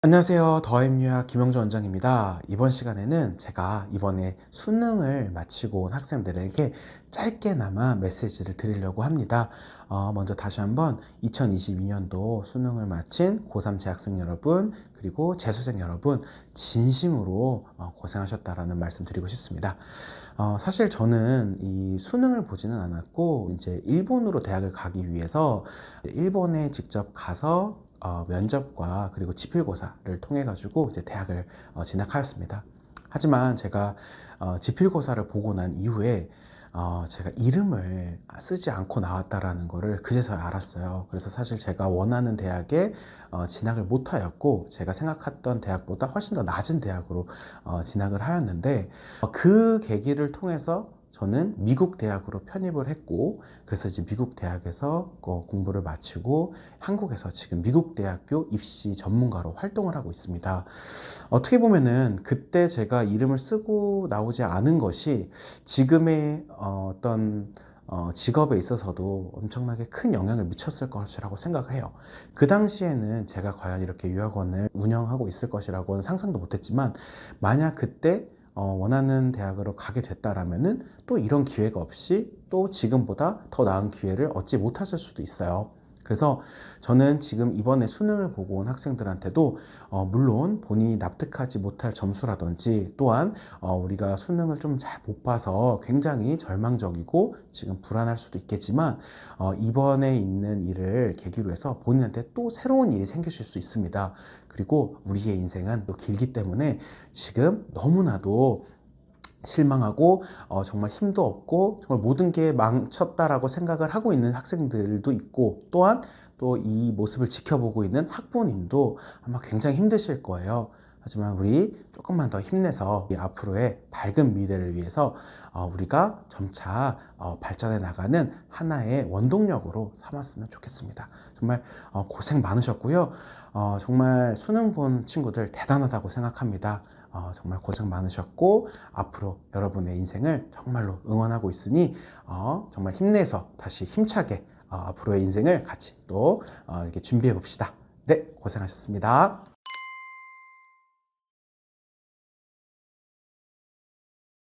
안녕하세요. 더엠유학 김영주 원장입니다. 이번 시간에는 제가 이번에 수능을 마치고 온 학생들에게 짧게나마 메시지를 드리려고 합니다. 어, 먼저 다시 한번 2022년도 수능을 마친 고3 재학생 여러분, 그리고 재수생 여러분, 진심으로 어, 고생하셨다라는 말씀 드리고 싶습니다. 어, 사실 저는 이 수능을 보지는 않았고, 이제 일본으로 대학을 가기 위해서 일본에 직접 가서 어, 면접과 그리고 지필고사를 통해 가지고 이제 대학을 어, 진학하였습니다. 하지만 제가 어, 지필고사를 보고 난 이후에 어, 제가 이름을 쓰지 않고 나왔다라는 거를 그제서야 알았어요. 그래서 사실 제가 원하는 대학에 어, 진학을 못하였고 제가 생각했던 대학보다 훨씬 더 낮은 대학으로 어, 진학을 하였는데 어, 그 계기를 통해서 저는 미국 대학으로 편입을 했고 그래서 이제 미국 대학에서 어, 공부를 마치고 한국에서 지금 미국 대학교 입시 전문가로 활동을 하고 있습니다. 어떻게 보면은 그때 제가 이름을 쓰고 나오지 않은 것이 지금의 어, 어떤 어, 직업에 있어서도 엄청나게 큰 영향을 미쳤을 것이라고 생각을 해요. 그 당시에는 제가 과연 이렇게 유학원을 운영하고 있을 것이라고는 상상도 못했지만 만약 그때 어, 원하는 대학으로 가게 됐다라면은 또 이런 기회가 없이 또 지금보다 더 나은 기회를 얻지 못했을 수도 있어요. 그래서 저는 지금 이번에 수능을 보고 온 학생들한테도 어, 물론 본인이 납득하지 못할 점수라든지 또한 어, 우리가 수능을 좀 잘 못 봐서 굉장히 절망적이고 지금 불안할 수도 있겠지만 어, 이번에 있는 일을 계기로 해서 본인한테 또 새로운 일이 생기실 수 있습니다. 그리고 우리의 인생은 또 길기 때문에 지금 너무나도 실망하고 어, 정말 힘도 없고 정말 모든 게 망쳤다라고 생각을 하고 있는 학생들도 있고 또한 또 이 모습을 지켜보고 있는 학부모님도 아마 굉장히 힘드실 거예요. 하지만 우리 조금만 더 힘내서 이 앞으로의 밝은 미래를 위해서 어, 우리가 점차 어, 발전해 나가는 하나의 원동력으로 삼았으면 좋겠습니다. 정말 어, 고생 많으셨고요. 어, 정말 수능 본 친구들 대단하다고 생각합니다. 어, 정말 고생 많으셨고 앞으로 여러분의 인생을 정말로 응원하고 있으니 어, 정말 힘내서 다시 힘차게 어, 앞으로의 인생을 같이 또 어, 이렇게 준비해 봅시다. 네, 고생하셨습니다.